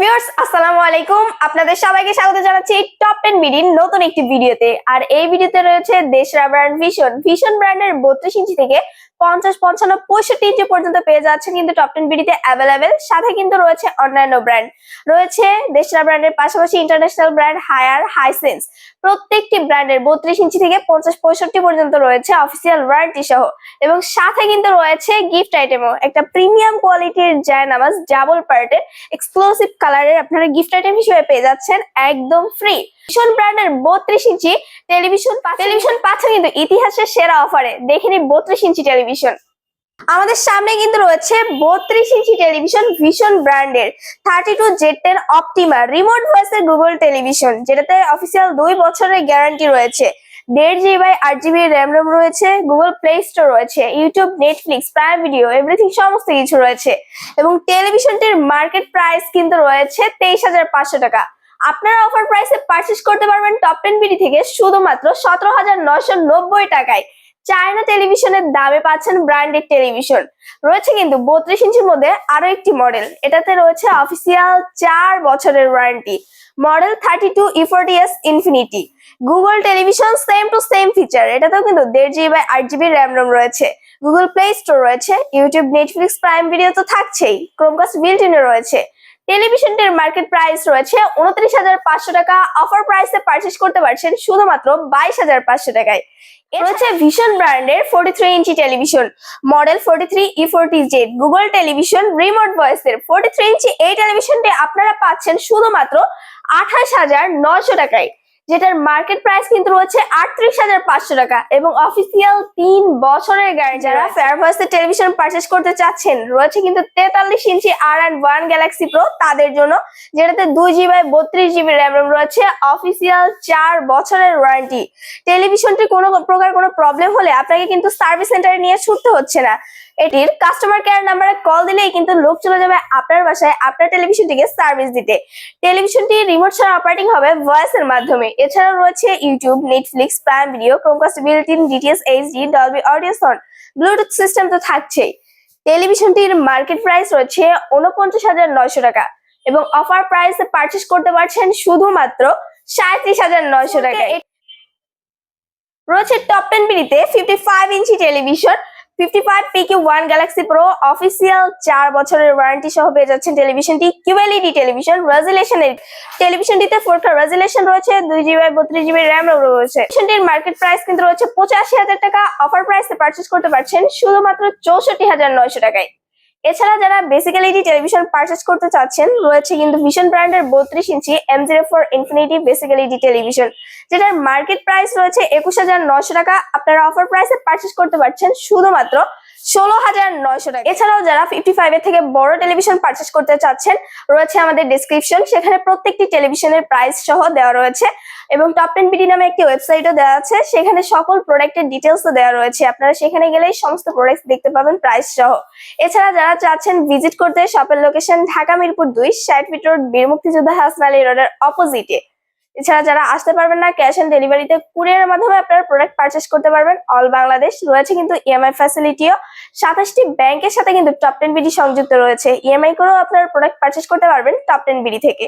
Viewers, আসসালামু আলাইকুম। আপনাদের সবাইকে স্বাগত জানাচ্ছি টপ টেন বিডির নতুন একটি ভিডিওতে। আর এই ভিডিওতে রয়েছে দেশরা ব্র্যান্ড ভিশন ভিশন ব্র্যান্ডের বত্রিশ ইঞ্চি থেকে পঞ্চাশ, পঞ্চান্ন, পঁয়ষট্টি ইঞ্চি পর্যন্ত পেয়ে যাচ্ছেন কিন্তু টপ টেন বিডিতে অ্যাভেলেবেল সাথে কিন্তু রয়েছে অন্যান্য ব্র্যান্ড রয়েছে দেশরা ব্র্যান্ডের পাশাপাশি ইন্টারন্যাশনাল ব্র্যান্ড হায়ার হাইসেন্স প্রত্যেকটি ব্র্যান্ডের বত্রিশ ইঞ্চি থেকে পঞ্চাশ পঁয়ষট্টি পর্যন্ত রয়েছে অফিসিয়াল ওয়ারেন্টি সহ এবং সাথে কিন্তু রয়েছে গিফট আইটেমও একটা প্রিমিয়াম কোয়ালিটির জায়নামাজ ডাবল পার্টের এক্সক্লুসিভ কালারের আপনারা গিফট আইটেম হিসেবে পেয়ে যাচ্ছেন একদম ফ্রি ভীষণ ব্র্যান্ডের বত্রিশ ইঞ্চি টেলিভিশন টেলিভিশন পাচ্ছেন কিন্তু ইতিহাসের সেরা অফারে দেখে নিন বত্রিশ ইঞ্চি টেলিভিশন। আমাদের সামনে কিন্তু রয়েছে বত্রিশ ইঞ্চি টেলিভিশন ভীষণ ব্র্যান্ডের thirty two Z ten Optima remote ভয়েসের গুগল টেলিভিশন, যেটাতে অফিসিয়াল দুই বছরের গ্যারান্টি রয়েছে। দেড় জিবি বাই আট জিবি র্যাম রোম রয়েছে গুগল প্লে স্টোর রয়েছে YouTube Netflix Prime Video everything সমস্ত কিছু রয়েছে। এবং টেলিভিশনটির মার্কেট প্রাইস কিন্তু রয়েছে তেইশ হাজার পাঁচশো টাকা। আপনারা অফার প্রাইসে পারচেস করতে পারবেন টপ টেন বিডি থেকে শুধুমাত্র সতেরো হাজার নশো নব্বই টাকায়। চায়না টেলিভিশনের দামে পাচ্ছেন ব্র্যান্ডেড টেলিভিশন। রয়েছে কিন্তু বত্রিশ ইঞ্চির মধ্যে আরও একটি মডেল। এটাতে রয়েছে অফিসিয়াল চার বছরের warranty model thirty two E forty S infinity Google television same to same feature এটাতেও কিন্তু দেড় জিবি বাই আট জিবি র্যাম রোম রয়েছে। গুগল প্লে স্টোর রয়েছে। ইউটিউব নেটফ্লিক্স প্রাইম ভিডিও তো থাকছেই। ক্রোমকাস্ট বিল্ট ইনে রয়েছে। টেলিভিশনটির মার্কেট প্রাইস রয়েছে উনত্রিশ হাজার পাঁচশো টাকা। অফার প্রাইসে পারচেস করতে পারছেন শুধুমাত্র বাইশ হাজার পাঁচশো টাকায়। রয়েছে ভীষণ ব্র্যান্ডের forty three inch television model forty three E forty Z Google television remote ভয়েসের ফোর্টি থ্রি ইঞ্চি এই টেলিভিশনটি আপনারা পাচ্ছেন শুধুমাত্র আঠাশ হাজার নশো টাকায়। যেটার মার্কেট প্রাইস কিন্তু রয়েছে আটত্রিশ হাজার পাঁচশো টাকা এবং অফিসিয়াল তিন বছরের গাড়ি যারা ফেয়ার ভয়েসের টেলিভিশন পারচেস করতে চাচ্ছেন রয়েছে কিন্তু তেতাল্লিশ ইঞ্চি আর অ্যান্ড ওয়ান গ্যালাক্সি প্রো তাদের জন্য যেটাতে দুই জিবি বত্রিশ জিবি র্যাম রোম রয়েছে অফিসিয়াল চার বছরের ওয়ারেন্টি টেলিভিশনটি কোনো প্রকার কোনো প্রবলেম হলে আপনাকে কিন্তু সার্ভিস সেন্টারে নিয়ে ছুটতে হচ্ছে না। এটির কাস্টমার কেয়ার নাম্বারে কল দিলেই কিন্তু লোক চলে যাবে আপনার বাসায় আপনার টেলিভিশনটিকে সার্ভিস দিতে। টেলিভিশনটি রিমোট ছাড়া অপারেটিং হবে ভয়েস এর মাধ্যমে। এছাড়াও রয়েছে YouTube Netflix Prime Video Chromecast built in DTS HD Dolby audio Bluetooth system তো থাকছেই। টেলিভিশনটির মার্কেট প্রাইস রয়েছে উনপঞ্চাশ হাজার নয়শো টাকা এবং অফার প্রাইসে পারচেস করতে পারছেন শুধুমাত্র সাঁত্রিশ হাজার নয়শো টাকা রয়েছে top ten বিডিতে fifty five inch television fifty five PQ one galaxy pro official চার বছরের ওয়ারেন্টি সহ পেয়ে যাচ্ছেন টেলিভিশনটি কিউএলইডি টেলিভিশন রেজুলেশনের টেলিভিশনটিতে ফোর কে রয়েছে, দুই জিবি বত্রিশ র্যাম রয়েছে। টেলিভিশনটির মার্কেট প্রাইস কিন্তু রয়েছে পঁচাশি হাজার টাকা। অফার প্রাইসে পারচেস করতে পারছেন শুধুমাত্র চৌষট্টি হাজার নয়শো টাকায়। এছাড়া যারা বেসিক্যালি টেলিভিশন পারচেস করতে চাচ্ছেন, রয়েছে কিন্তু ভিশন ব্র্যান্ডের বত্রিশ inch M zero four infinity basically television যেটার মার্কেট প্রাইস রয়েছে একুশ হাজার নশো টাকা। আপনারা অফার প্রাইসে পারচেস করতে পারছেন শুধুমাত্র ষোলো হাজার নয়শো টাকা। এছাড়াও যারা ফিফটি ফাইভ এর থেকে বড় টেলিভিশন পারচেস করতে চাচ্ছেন, রয়েছে আমাদের ডিসক্রিপশন সেখানে প্রত্যেকটি টেলিভিশনের প্রাইস সহ দেওয়া রয়েছে। এবং টপ টেন বিডি নামে একটি ওয়েবসাইটও দেওয়া আছে। সেখানে সকল প্রোডাক্টের ডিটেলসও দেওয়া রয়েছে। আপনারা সেখানে গেলেই সমস্ত প্রোডাক্ট দেখতে পাবেন প্রাইস সহ। এছাড়া যারা চাচ্ছেন ভিজিট করতে শপের লোকেশন ঢাকা মিরপুর দুই ষাট ফিট রোড বীর মুক্তিযোদ্ধা হাসন আলী রোডের অপোজিটে এছাড়া যারা আসতে পারবেন না ক্যাশ অন ডেলিভারিতে কুরিয়ারের মাধ্যমে আপনারা প্রোডাক্ট পারচেস করতে পারবেন। অল বাংলাদেশ রয়েছে কিন্তু ইএমআই ফ্যাসিলিটিও সাতাশটি ব্যাংকের সাথে কিন্তু টপ টেন বিডি সংযুক্ত রয়েছে। ইএমআই করেও আপনারা প্রোডাক্ট পারচেস করতে পারবেন টপ টেন বিডি থেকে।